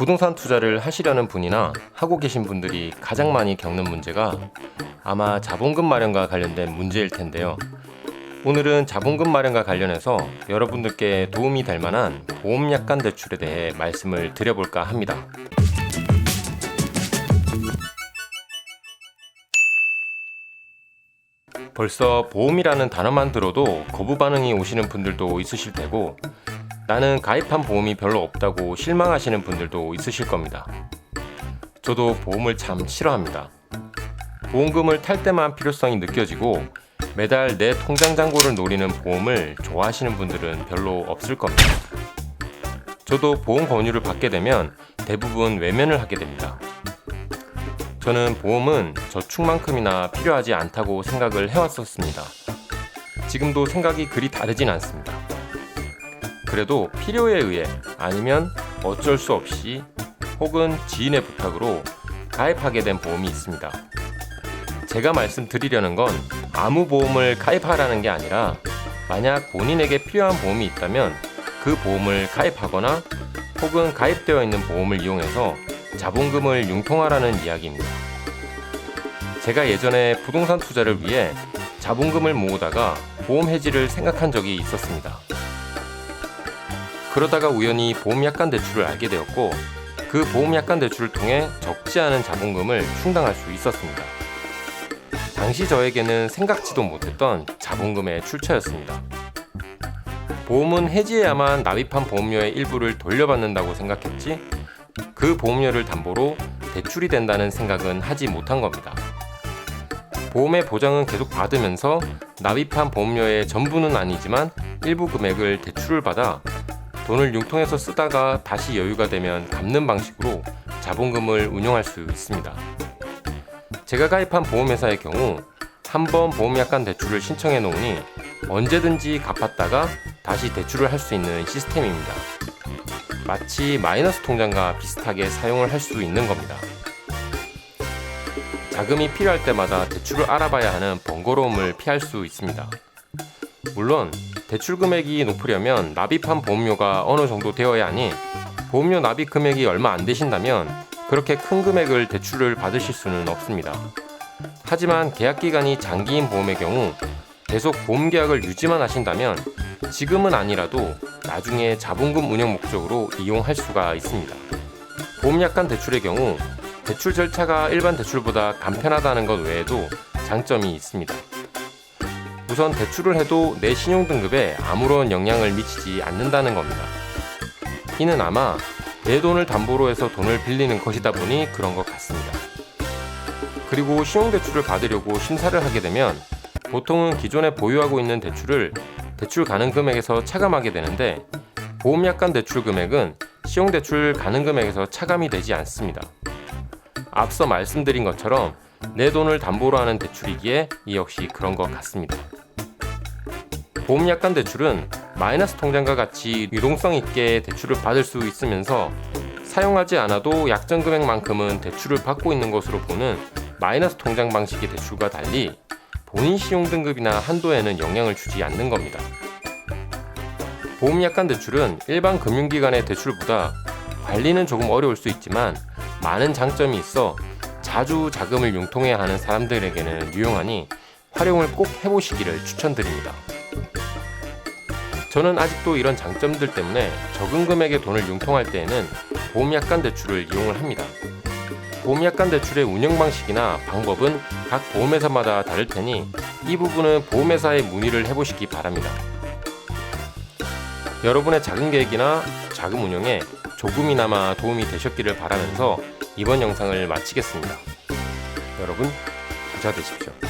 부동산 투자를 하시려는 분이나 하고 계신 분들이 가장 많이 겪는 문제가 아마 자본금 마련과 관련된 문제일 텐데요. 오늘은 자본금 마련과 관련해서 여러분들께 도움이 될 만한 보험 약관 대출에 대해 말씀을 드려볼까 합니다. 벌써 보험이라는 단어만 들어도 거부 반응이 오시는 분들도 있으실 테고 나는 가입한 보험이 별로 없다고 실망하시는 분들도 있으실 겁니다. 저도 보험을 참 싫어합니다. 보험금을 탈 때만 필요성이 느껴지고 매달 내 통장 잔고를 노리는 보험을 좋아하시는 분들은 별로 없을 겁니다. 저도 보험 권유를 받게 되면 대부분 외면을 하게 됩니다. 저는 보험은 저축만큼이나 필요하지 않다고 생각을 해왔었습니다. 지금도 생각이 그리 다르진 않습니다. 그래도 필요에 의해 아니면 어쩔 수 없이 혹은 지인의 부탁으로 가입하게 된 보험이 있습니다. 제가 말씀드리려는 건 아무 보험을 가입하라는 게 아니라 만약 본인에게 필요한 보험이 있다면 그 보험을 가입하거나 혹은 가입되어 있는 보험을 이용해서 자본금을 융통하라는 이야기입니다. 제가 예전에 부동산 투자를 위해 자본금을 모으다가 보험 해지를 생각한 적이 있었습니다. 그러다가 우연히 보험 약관 대출을 알게 되었고 그 보험 약관 대출을 통해 적지 않은 자본금을 충당할 수 있었습니다. 당시 저에게는 생각지도 못했던 자본금의 출처였습니다. 보험은 해지해야만 납입한 보험료의 일부를 돌려받는다고 생각했지 그 보험료를 담보로 대출이 된다는 생각은 하지 못한 겁니다. 보험의 보장은 계속 받으면서 납입한 보험료의 전부는 아니지만 일부 금액을 대출을 받아 돈을 융통해서 쓰다가 다시 여유가 되면 갚는 방식으로 자본금을 운용할 수 있습니다. 제가 가입한 보험회사의 경우 한 번 보험약관 대출을 신청해 놓으니 언제든지 갚았다가 다시 대출을 할 수 있는 시스템입니다. 마치 마이너스 통장과 비슷하게 사용을 할 수 있는 겁니다. 자금이 필요할 때마다 대출을 알아봐야 하는 번거로움을 피할 수 있습니다. 물론 대출 금액이 높으려면 납입한 보험료가 어느 정도 되어야 하니 보험료 납입 금액이 얼마 안 되신다면 그렇게 큰 금액을 대출을 받으실 수는 없습니다. 하지만 계약 기간이 장기인 보험의 경우 계속 보험 계약을 유지만 하신다면 지금은 아니라도 나중에 자본금 운영 목적으로 이용할 수가 있습니다. 보험 약관 대출의 경우 대출 절차가 일반 대출보다 간편하다는 것 외에도 장점이 있습니다. 우선 대출을 해도 내 신용 등급에 아무런 영향을 미치지 않는다는 겁니다. 이는 아마 내 돈을 담보로 해서 돈을 빌리는 것이다 보니 그런 것 같습니다. 그리고 신용대출을 받으려고 심사를 하게 되면 보통은 기존에 보유하고 있는 대출을 대출 가능 금액에서 차감하게 되는데 보험약관 대출 금액은 신용대출 가능 금액에서 차감이 되지 않습니다. 앞서 말씀드린 것처럼 내 돈을 담보로 하는 대출이기에 이 역시 그런 것 같습니다. 보험 약관 대출은 마이너스 통장과 같이 유동성 있게 대출을 받을 수 있으면서 사용하지 않아도 약정 금액만큼은 대출을 받고 있는 것으로 보는 마이너스 통장 방식의 대출과 달리 본인 신용 등급이나 한도에는 영향을 주지 않는 겁니다. 보험 약관 대출은 일반 금융기관의 대출보다 관리는 조금 어려울 수 있지만 많은 장점이 있어 자주 자금을 융통해야 하는 사람들에게는 유용하니 활용을 꼭 해보시기를 추천드립니다. 저는 아직도 이런 장점들 때문에 적은 금액의 돈을 융통할 때에는 보험약관 대출을 이용을 합니다. 보험약관 대출의 운영 방식이나 방법은 각 보험회사마다 다를 테니 이 부분은 보험회사에 문의를 해보시기 바랍니다. 여러분의 작은 계획이나 자금 운용에 조금이나마 도움이 되셨기를 바라면서 이번 영상을 마치겠습니다. 여러분 부자 되십시오.